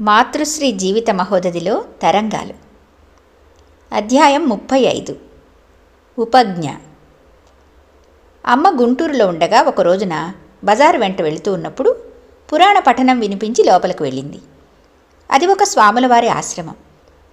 మాతృశ్రీ జీవిత మహోదధిలో తరంగాలు. అధ్యాయం ముప్పై ఐదు. ఉపజ్ఞ. అమ్మ గుంటూరులో ఉండగా ఒక రోజున బజారు వెంట వెళుతూ ఉన్నప్పుడు పురాణ పఠనం వినిపించి లోపలికి వెళ్ళింది. అది ఒక స్వాముల వారి ఆశ్రమం.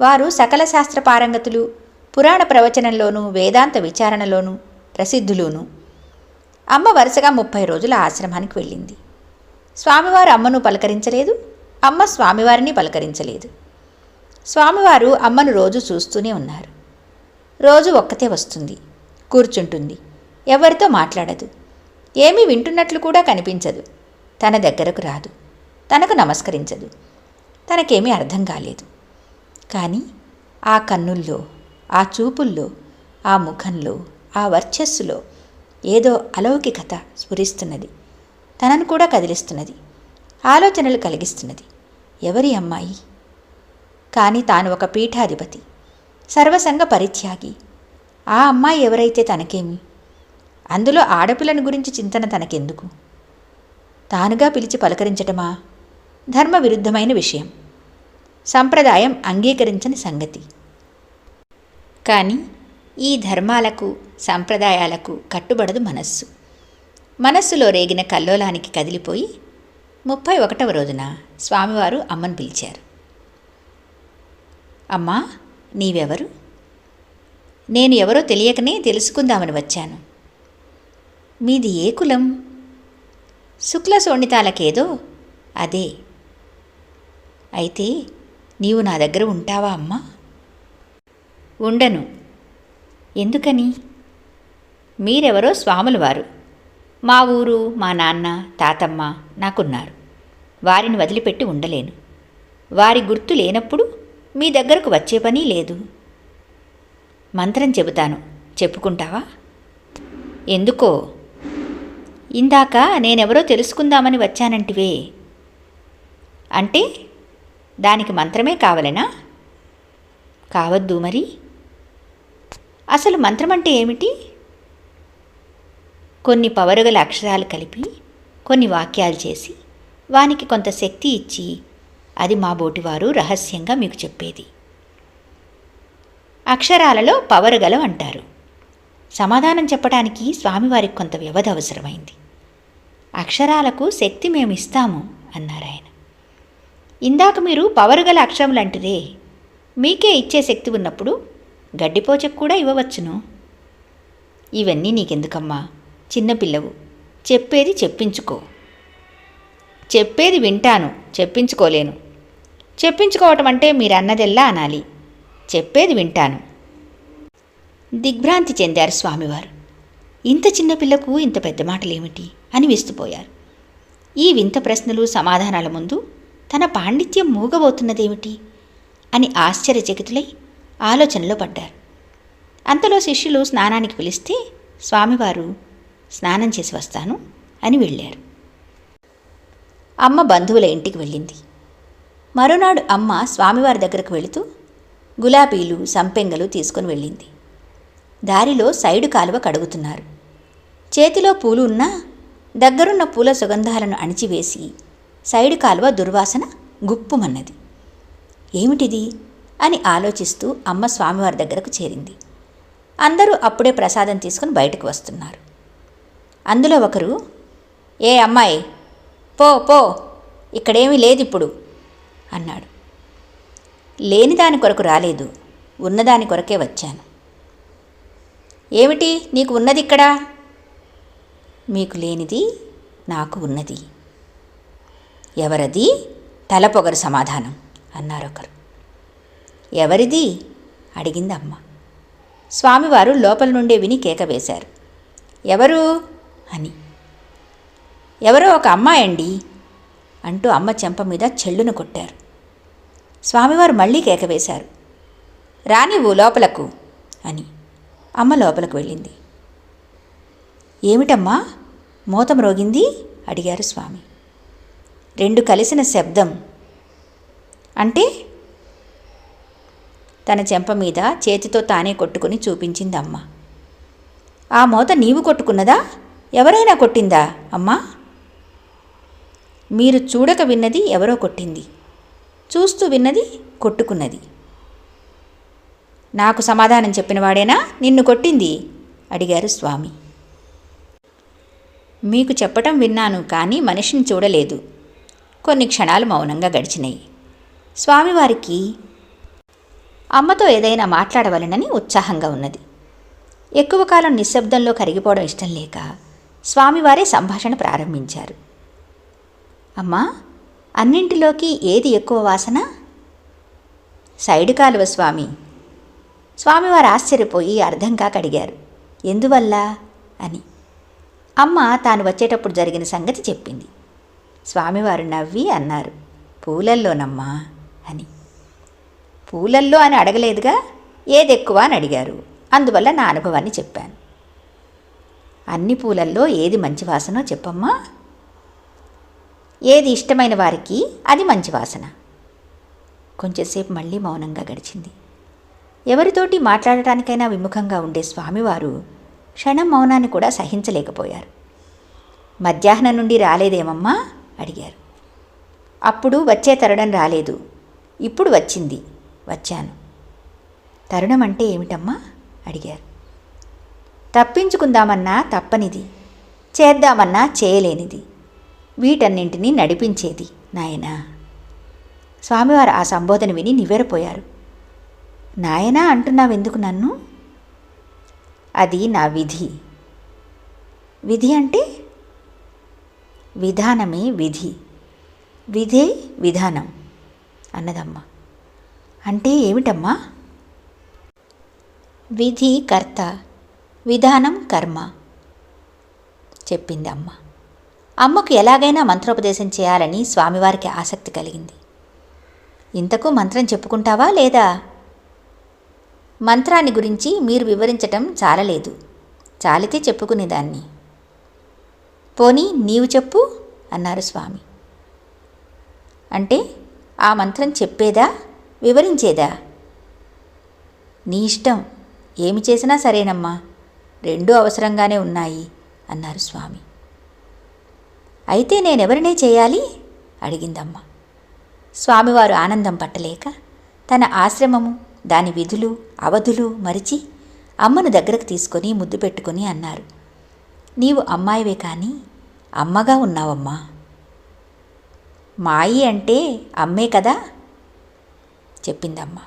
వారు సకల శాస్త్ర పారంగతులు పురాణ ప్రవచనంలోనూ వేదాంత విచారణలోనూ ప్రసిద్ధులును అమ్మ వరుసగా ముప్పై రోజుల ఆశ్రమానికి వెళ్ళింది. స్వామివారు అమ్మను పలకరించలేదు అమ్మ స్వామివారిని పలకరించలేదు. స్వామివారు అమ్మను రోజు చూస్తూనే ఉన్నారు. రోజు ఒక్కతే వస్తుంది కూర్చుంటుంది ఎవరితో మాట్లాడదు ఏమీ వింటున్నట్లు కూడా కనిపించదు. తన దగ్గరకు రాదు తనకు నమస్కరించదు తనకేమీ అర్థం కాలేదు. కానీ ఆ కన్నుల్లో ఆ చూపుల్లో ఆ ముఖంలో ఆ వర్చస్సులో ఏదో అలౌకికత స్ఫురిస్తున్నది తనను కూడా కదిలిస్తున్నది ఆలోచనలు కలిగిస్తున్నది. ఎవరి అమ్మాయి? కానీ తాను ఒక పీఠాధిపతి సర్వసంగ పరిత్యాగి. ఆ అమ్మాయి ఎవరైతే తనకేమి? అందులో ఆడపిల్లని గురించి చింతన తనకెందుకు? తానుగా పిలిచి పలకరించటమా? ధర్మ విరుద్ధమైన విషయం. సంప్రదాయం అంగీకరించని సంగతి. కానీ ఈ ధర్మాలకు సంప్రదాయాలకు కట్టుబడదు మనస్సు. మనస్సులో రేగిన కల్లోలానికి కదిలిపోయి ముప్పై ఒకటవ రోజున స్వామివారు అమ్మను పిలిచారు. అమ్మా నీవెవరు? నేను ఎవరో తెలియకనే తెలుసుకుందామని వచ్చాను. మీది ఏ కులం? శుక్ల శోణితాలకేదో అదే. అయితే నీవు నా దగ్గర ఉంటావా అమ్మా? ఉండను. ఎందుకని? మీరెవరో స్వాములు వారు మా ఊరు మా నాన్న తాతమ్మ నాకున్నారు. వారిని వదిలిపెట్టి ఉండలేను. వారి గుర్తు లేనప్పుడు మీ దగ్గరకు వచ్చే పని లేదు. మంత్రం చెబుతాను. చెప్పుకుంటావా? ఎందుకో? ఇందాక నేనెవరో తెలుసుకుందామని వచ్చానంటివే. అంటే దానికి మంత్రమే కావలేనా? కావద్దు మరి. అసలు మంత్రం అంటే ఏమిటి? కొన్ని పవరుగల అక్షరాలు కలిపి కొన్ని వాక్యాలు చేసి వానికి కొంత శక్తి ఇచ్చి అది మా బోటివారు రహస్యంగా మీకు చెప్పేది. అక్షరాలలో పవరుగలం అంటారు. సమాధానం చెప్పడానికి స్వామివారికి కొంత వ్యవధి అవసరమైంది. అక్షరాలకు శక్తి మేము ఇస్తాము అన్నారాయన ఇందాక మీరు పవరుగల అక్షరములంటిరే మీకే ఇచ్చే శక్తి ఉన్నప్పుడు గడ్డిపోచకు కూడా ఇవ్వవచ్చును. ఇవన్నీ నీకెందుకమ్మా? చిన్నపిల్లవు చెప్పేది చెప్పించుకో. చెప్పేది వింటాను చెప్పించుకోలేను. చెప్పించుకోవటం అంటే మీరన్నదెల్లా అనాలి. చెప్పేది వింటాను. దిగ్భ్రాంతి చెందారు స్వామివారు. ఇంత చిన్నపిల్లకు ఇంత పెద్ద మాటలేమిటి? అని విస్తుపోయారు. ఈ వింత ప్రశ్నలు సమాధానాల ముందు తన పాండిత్యం మూగబోతున్నదేమిటి? అని ఆశ్చర్యచకితులై ఆలోచనలో పడ్డారు. అంతలో శిష్యులు స్నానానికి పిలిస్తే స్వామివారు స్నానం చేసి వస్తాను అని వెళ్ళారు. అమ్మ బంధువుల ఇంటికి వెళ్ళింది. మరునాడు అమ్మ స్వామివారి దగ్గరకు వెళుతూ గులాబీలు సంపెంగలు తీసుకుని వెళ్ళింది. దారిలో సైడు కాలువ కడుగుతున్నారు. చేతిలో పూలు ఉన్నా దగ్గరున్న పూల సుగంధాలను అణిచివేసి సైడు కాలువ దుర్వాసన గుప్పుమన్నది. ఏమిటిది? అని ఆలోచిస్తూ అమ్మ స్వామివారి దగ్గరకు చేరింది. అందరూ అప్పుడే ప్రసాదం తీసుకుని బయటకు వస్తున్నారు. అందులో ఒకరు ఏ అమ్మాయి పో పో ఇక్కడేమీ లేదు ఇప్పుడు అన్నాడు. లేని దాని కొరకు రాలేదు ఉన్నదాని కొరకే వచ్చాను. ఏమిటి? నీకు ఉన్నది ఇక్కడ? మీకు లేనిది నాకు ఉన్నది. ఎవరది? తలపొగరు సమాధానం అన్నారొకరు ఎవరిది? అడిగింది అమ్మ. స్వామివారు లోపల నుండే విని కేక వేశారు. ఎవరు? అని. ఎవరో ఒక అమ్మాయండి అంటూ అమ్మ చెంప మీద చెల్లును కొట్టారు. స్వామివారు మళ్ళీ కేకవేశారు రానివ్వు లోపలకు అని అమ్మ లోపలకు వెళ్ళింది. ఏమిటమ్మా? మూతం రోగింది? అడిగారు స్వామి. రెండు కలిసిన శబ్దం. అంటే? తన చెంప మీద చేతితో తానే కొట్టుకుని చూపించింది అమ్మ ఆ మోత నీవు కొట్టుకున్నదా? ఎవరైనా కొట్టిందా? అమ్మా. మీరు చూడక విన్నది ఎవరో కొట్టింది. చూస్తూ విన్నది కొట్టుకున్నది. నాకు సమాధానం చెప్పినవాడేనా నిన్ను కొట్టింది? అడిగారు స్వామి. మీకు చెప్పటం విన్నాను కానీ మనిషిని చూడలేదు. కొన్ని క్షణాలు మౌనంగా గడిచినాయి. స్వామివారికి అమ్మతో ఏదైనా మాట్లాడవలనని ఉత్సాహంగా ఉన్నది. ఎక్కువ కాలం నిశ్శబ్దంలో కరిగిపోవడం ఇష్టం లేక స్వామివారే సంభాషణ ప్రారంభించారు. అమ్మా అన్నింటిలోకి ఏది ఎక్కువ వాసన? సైడు కాలువ స్వామి. స్వామివారు ఆశ్చర్యపోయి అర్థం కాక అడిగారు ఎందువల్ల? అని. అమ్మ తాను వచ్చేటప్పుడు జరిగిన సంగతి చెప్పింది. స్వామివారు నవ్వి అన్నారు పూలల్లోనమ్మా అని. పూలల్లో అని అడగలేదుగా? ఏది ఎక్కువ అని అడిగారు. అందువల్ల నా అనుభవాన్ని చెప్పాను. అన్ని పూలల్లో ఏది మంచి వాసనో చెప్పమ్మా. ఏది ఇష్టమైన వారికి అది మంచి వాసన. కొంచెంసేపు మళ్ళీ మౌనంగా గడిచింది. ఎవరితోటి మాట్లాడటానికైనా విముఖంగా ఉండే స్వామివారు క్షణం మౌనాన్ని కూడా సహించలేకపోయారు. మధ్యాహ్నం నుండి రాలేదేమమ్మా? అడిగారు. అప్పుడు వచ్చే తరుణం రాలేదు. ఇప్పుడు వచ్చింది. వచ్చాను. తరుణం అంటే ఏమిటమ్మా? అడిగారు. తప్పించుకుందామన్నా తప్పనిది. చేద్దామన్నా చేయలేనిది. వీటన్నింటినీ నడిపించేది నాయనా. స్వామివారు ఆ సంబోధన విని నివ్వెరపోయారు. నాయనా అంటున్నావెందుకు నన్ను? అది నా విధి. విధి అంటే? విధానమే విధి. విధే విధానం అన్నదమ్మ. అంటే ఏమిటమ్మా? విధి కర్త విధానం కర్మ చెప్పింది అమ్మ. అమ్మకు ఎలాగైనా మంత్రోపదేశం చేయాలని స్వామివారికి ఆసక్తి కలిగింది. ఇంతకు మంత్రం చెప్పుకుంటావా లేదా? మంత్రాన్ని గురించి మీరు వివరించటం చాలలేదు. చాలితే చెప్పుకునేదాన్ని పోనీ నీవు చెప్పు అన్నారు స్వామి. అంటే ఆ మంత్రం చెప్పేదా? వివరించేదా? నీ ఇష్టం. ఏమి చేసినా సరేనమ్మా. రెండూ అవసరంగానే ఉన్నాయి అన్నారు స్వామి. అయితే నేనెవరినే చేయాలి? అడిగిందమ్మ. స్వామివారు ఆనందం పట్టలేక తన ఆశ్రమము దాని విధులు అవధులు మరిచి అమ్మను దగ్గరకు తీసుకొని ముద్దు పెట్టుకుని అన్నారు. నీవు అమ్మాయివే కానీ అమ్మగా ఉన్నావమ్మా. మాయి అంటే అమ్మే కదా? చెప్పిందమ్మ.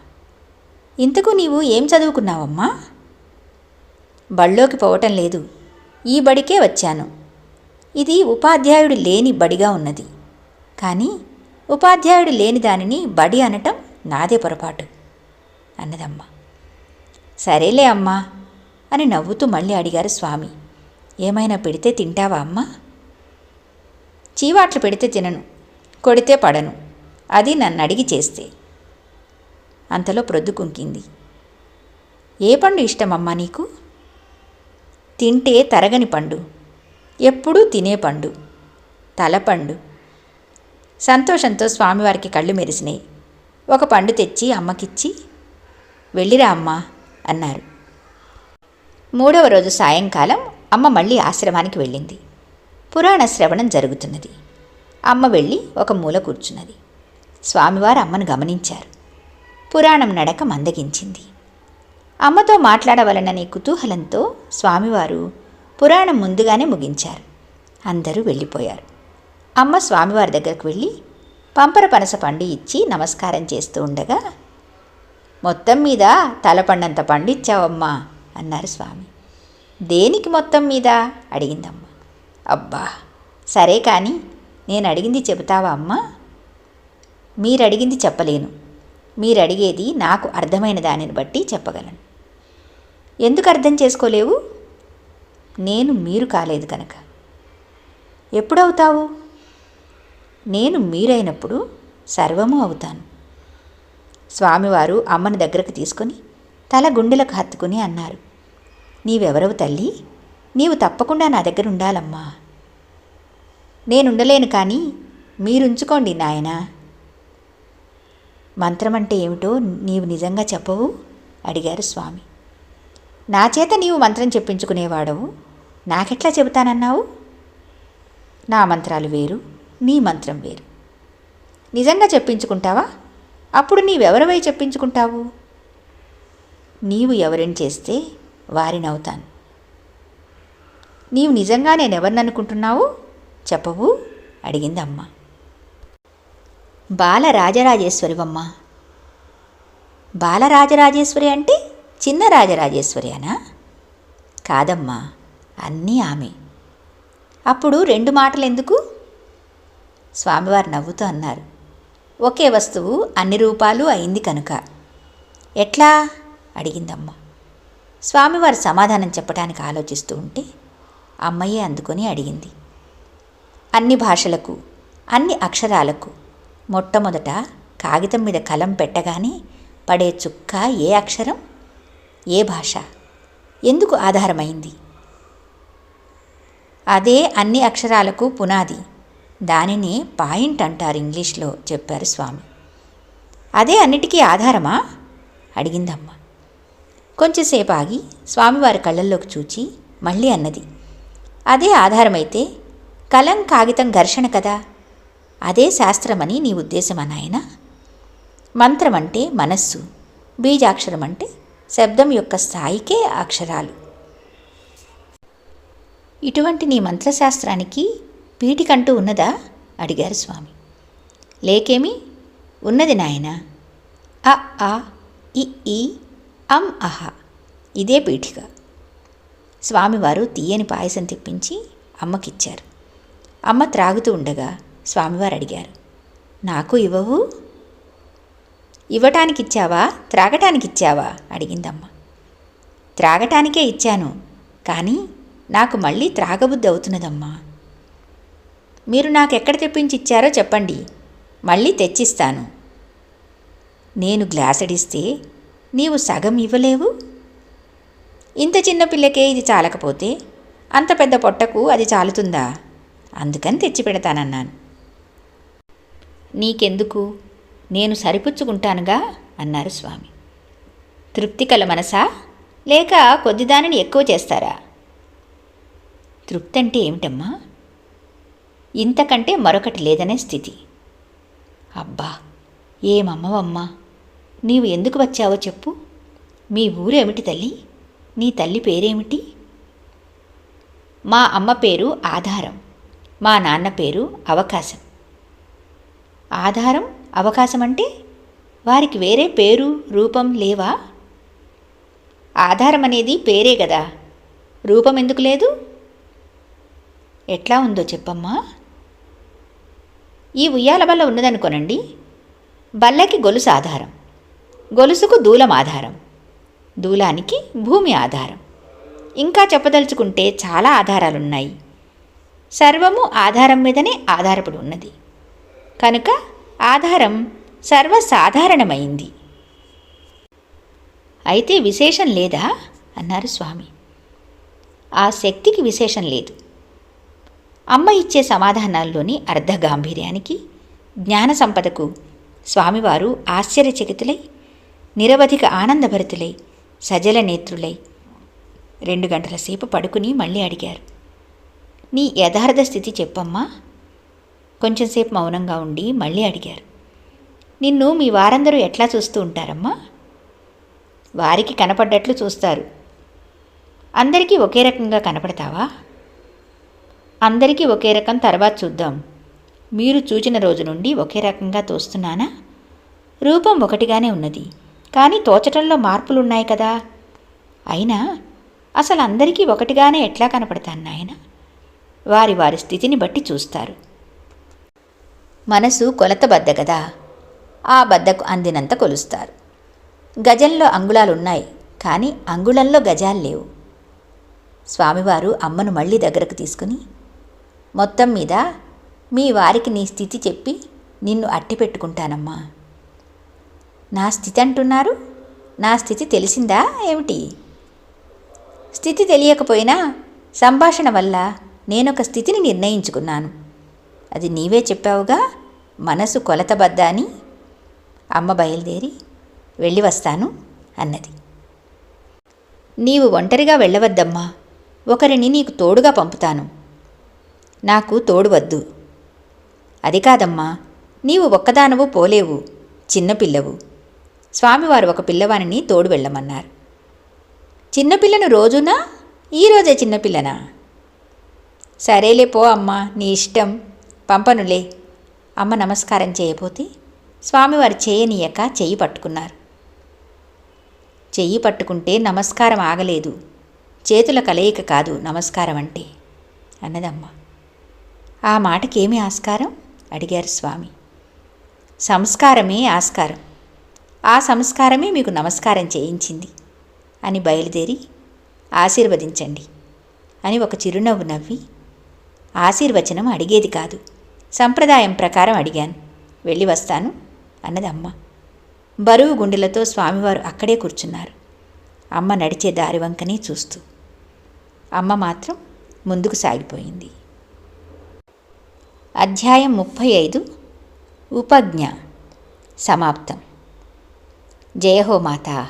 ఇంతకు నీవు ఏం చదువుకున్నావమ్మా? బళ్ళోకి పోవటం లేదు. ఈ బడికే వచ్చాను. ఇది ఉపాధ్యాయుడు లేని బడిగా ఉన్నది. కానీ ఉపాధ్యాయుడు లేని దానిని బడి అనటం నాదే పొరపాటు అన్నదమ్మ. సరేలే అమ్మా అని నవ్వుతూ మళ్ళీ అడిగారు స్వామి. ఏమైనా పెడితే తింటావా అమ్మా? చీవాట్లు పెడితే తినను కొడితే పడను అది నన్ను అడిగి చేస్తే. అంతలో ప్రొద్దుకుంకింది ఏ పండు ఇష్టమమ్మా నీకు? తింటే తరగని పండు. ఎప్పుడూ తినే పండు. తలపండు సంతోషంతో స్వామివారికి కళ్ళు మెరిసినాయి. ఒక పండు తెచ్చి అమ్మకిచ్చి వెళ్ళిరా అమ్మా అన్నారు. మూడవ రోజు సాయంకాలం అమ్మ మళ్ళీ ఆశ్రమానికి వెళ్ళింది. పురాణ శ్రవణం జరుగుతున్నది. అమ్మ వెళ్ళి ఒక మూల కూర్చున్నది. స్వామివారు అమ్మను గమనించారు. పురాణం నడక మందగించింది. అమ్మతో మాట్లాడవలననే కుతూహలంతో స్వామివారు పురాణం ముందుగానే ముగించారు. అందరూ వెళ్ళిపోయారు. అమ్మ స్వామివారి దగ్గరకు వెళ్ళి పంపర పనస పండు ఇచ్చి నమస్కారం చేస్తూ ఉండగా మొత్తం మీద తలపండంత పండు ఇచ్చావమ్మా అన్నారు స్వామి. దేనికి మొత్తం మీద? అడిగిందమ్మ. అబ్బా సరే కానీ నేను అడిగింది చెబుతావా అమ్మా? మీరు అడిగింది చెప్పలేను. మీరు అడిగేది నాకు అర్థమైన దానిని బట్టి చెప్పగలను. ఎందుకు అర్థం చేసుకోలేవు? నేను మీరు కాలేదు కనుక. ఎప్పుడవుతావు? నేను మీరైనప్పుడు సర్వము అవుతాను. స్వామివారు అమ్మని దగ్గరకు తీసుకొని తల గుండెలకు హత్తుకుని అన్నారు నీవెవరవు తల్లి? నీవు తప్పకుండా నా దగ్గర ఉండాలమ్మా. నేనుండలేను కానీ మీరుంచుకోండి నాయనా. మంత్రం అంటే ఏమిటో నీవు నిజంగా చెప్పవు? అడిగారు స్వామి. నా చేత నీవు మంత్రం చెప్పించుకునేవాడవు? నాకెట్లా చెబుతానన్నావు? నా మంత్రాలు వేరు నీ మంత్రం వేరు. నిజంగా చెప్పించుకుంటావా? అప్పుడు నీవెవరివై చెప్పించుకుంటావు? నీవు ఎవరిని చేస్తే వారినవుతాను. నీవు నిజంగా నేనెవరిననుకుంటున్నావు? చెప్పవు? అడిగింది అమ్మ బాలరాజరాజేశ్వరివమ్మ. బాలరాజరాజేశ్వరి అంటే చిన్న రాజరాజేశ్వరియానా? కాదమ్మా అన్నీ ఆమె. అప్పుడు రెండు మాటలు ఎందుకు స్వామివారు నవ్వుతూ అన్నారు. ఒకే వస్తువు అన్ని రూపాలు అయింది కనుక. ఎట్లా? అడిగిందమ్మ. స్వామివారు సమాధానం చెప్పడానికి ఆలోచిస్తూ ఉంటే అమ్మయ్యే అందుకొని అడిగింది. అన్ని భాషలకు అన్ని అక్షరాలకు మొట్టమొదట కాగితం మీద కలం పెట్టగానే పడే చుక్క ఏ అక్షరం? ఏ భాష? ఎందుకు ఆధారమైంది? అదే అన్ని అక్షరాలకు పునాది. దానిని పాయింట్ అంటారు ఇంగ్లీష్లో చెప్పారు స్వామి. అదే అన్నిటికీ ఆధారమా? అడిగిందమ్మ. కొంచెంసేపు ఆగి స్వామివారి కళ్ళల్లోకి చూచి మళ్ళీ అన్నది. అదే ఆధారమైతే కలం కాగితం ఘర్షణ కదా? అదే శాస్త్రమని నీ ఉద్దేశమా నాయన? మంత్రం అంటే మనస్సు బీజాక్షరం అంటే శబ్దం యొక్క స్థాయికే అక్షరాలు. ఇటువంటి నీ మంత్రశాస్త్రానికి పీటికంటూ ఉన్నదా? అడిగారు స్వామి. లేకేమి? ఉన్నది నాయన. అ ఆ ఇ ఈ అం అహ. ఇదే పీఠిక. స్వామివారు తీయని పాయసం తెప్పించి అమ్మకిచ్చారు. అమ్మ త్రాగుతూ ఉండగా స్వామివారు అడిగారు నాకు ఇవ్వవు? ఇవ్వటానికి ఇచ్చావా త్రాగటానికి ఇచ్చావా అడిగిందమ్మ. త్రాగటానికే ఇచ్చాను కానీ నాకు మళ్ళీ త్రాగబుద్ధి అవుతున్నదమ్మా మీరు నాకు ఎక్కడ తెప్పించి ఇచ్చారో చెప్పండి మళ్ళీ తెచ్చిస్తాను. నేను గ్లాసడిస్తే నీవు సగం ఇవ్వలేవు? ఇంత చిన్న పిల్లకే ఇది చాలకపోతే అంత పెద్ద పొట్టకు అది చాలుతుందా? అందుకని తెచ్చి పెడతానన్నాను నీకెందుకు? నేను సరిపుచ్చుకుంటానుగా? అన్నారు స్వామి. తృప్తి కల మనసా? లేక కొద్దిదానిని ఎక్కువ చేస్తారా? తృప్తి అంటే ఏమిటమ్మా? ఇంతకంటే మరొకటి లేదనే స్థితి. అబ్బా ఏమమ్మవమ్మా? నీవు ఎందుకు వచ్చావో చెప్పు. మీ ఊరేమిటి తల్లి? నీ తల్లి పేరేమిటి? మా అమ్మ పేరు ఆధారం. మా నాన్న పేరు అవకాశం. ఆధారం అవకాశం అంటే వారికి వేరే పేరు రూపం లేవా? ఆధారం అనేది పేరే కదా. రూపం ఎందుకు లేదు? ఎట్లా ఉందో చెప్పమ్మా. ఈ ఉయ్యాల బల్ల ఉన్నదనుకోనండి. బల్లకి గొలుసు ఆధారం. గొలుసుకు దూలం ఆధారం. దూలానికి భూమి ఆధారం. ఇంకా చెప్పదలుచుకుంటే చాలా ఆధారాలున్నాయి. సర్వము ఆధారం మీదనే ఆధారపడి ఉన్నది. కనుక ఆధారం సర్వసాధారణమైంది. అయితే విశేషం లేదా? అన్నారు స్వామి. ఆ శక్తికి విశేషం లేదు. అమ్మ ఇచ్చే సమాధానాల్లోని అర్ధ గాంభీర్యానికి జ్ఞాన సంపదకు స్వామివారు ఆశ్చర్యచకితులై నిరవధిక ఆనందభరితులై సజల నేత్రులై రెండు గంటల సేపు పడుకుని మళ్ళీ అడిగారు. నీ యథార్థ స్థితి చెప్పమ్మా. కొంచెంసేపు మౌనంగా ఉండి మళ్ళీ అడిగారు. నిన్ను మీ వారందరూ ఎట్లా చూస్తూ ఉంటారమ్మా? వారికి కనపడ్డట్లు చూస్తారు. అందరికీ ఒకే రకంగా కనపడతావా? అందరికీ ఒకే రకం తర్వాత చూద్దాం. మీరు చూచిన రోజు నుండి ఒకే రకంగా తోస్తున్నానా? రూపం ఒకటిగానే ఉన్నది. కానీ తోచటంలో మార్పులున్నాయి కదా. అయినా అసలు అందరికీ ఒకటిగానే ఎట్లా కనపడతాను నాయన? వారి వారి స్థితిని బట్టి చూస్తారు. మనసు కొలత బద్ద కదా ఆ బద్దకు అందినంత కొలుస్తారు. గజంలో అంగుళాలున్నాయి కానీ అంగుళంలో గజాలు లేవు. స్వామివారు అమ్మను మళ్ళీ దగ్గరకు తీసుకుని మొత్తం మీద మీ వారికి నీ స్థితి చెప్పి నిన్ను అట్టి పెట్టుకుంటానమ్మా. నా స్థితి అంటున్నారు? నా స్థితి తెలిసిందా ఏమిటి? స్థితి తెలియకపోయినా సంభాషణ వల్ల నేనొక స్థితిని నిర్ణయించుకున్నాను. అది నీవే చెప్పావుగా? మనసు కొలతబద్ద అని అమ్మ బయలుదేరి వెళ్ళి వస్తాను అన్నది. నీవు ఒంటరిగా వెళ్ళవద్దమ్మా ఒకరిని నీకు తోడుగా పంపుతాను. నాకు తోడు వద్దు. అది కాదమ్మా నీవు ఒక్కదానవు పోలేవు చిన్నపిల్లవు స్వామివారు ఒక పిల్లవానిని తోడు వెళ్ళమన్నారు. చిన్నపిల్లను రోజునా ఈరోజే చిన్నపిల్లనా సరేలే పో అమ్మా నీ ఇష్టం పంపనులే. అమ్మ నమస్కారం చేయబోతే స్వామివారు చేయనీయక చెయ్యి పట్టుకున్నారు. చెయ్యి పట్టుకుంటే నమస్కారం ఆగలేదు. చేతుల కలయిక కాదు నమస్కారం అంటే అన్నదమ్మ. ఆ మాటకేమి ఆస్కారం? అడిగారు స్వామి. సంస్కారమే ఆస్కారం. ఆ సంస్కారమే మీకు నమస్కారం చేయించింది అని బయలుదేరి ఆశీర్వదించండి అని ఒక చిరునవ్వు నవ్వి ఆశీర్వచనం అడిగేది కాదు. సంప్రదాయం ప్రకారం అడిగాను. వెళ్ళి వస్తాను అన్నది అమ్మ. బరువు గుండెలతో స్వామివారు అక్కడే కూర్చున్నారు. అమ్మ నడిచే దారి వంకనే చూస్తూ. అమ్మ మాత్రం ముందుకు సాగిపోయింది. అధ్యాయం ముప్పై ఐదు. ఉపజ్ఞ. సమాప్తం. జయహో మాతా.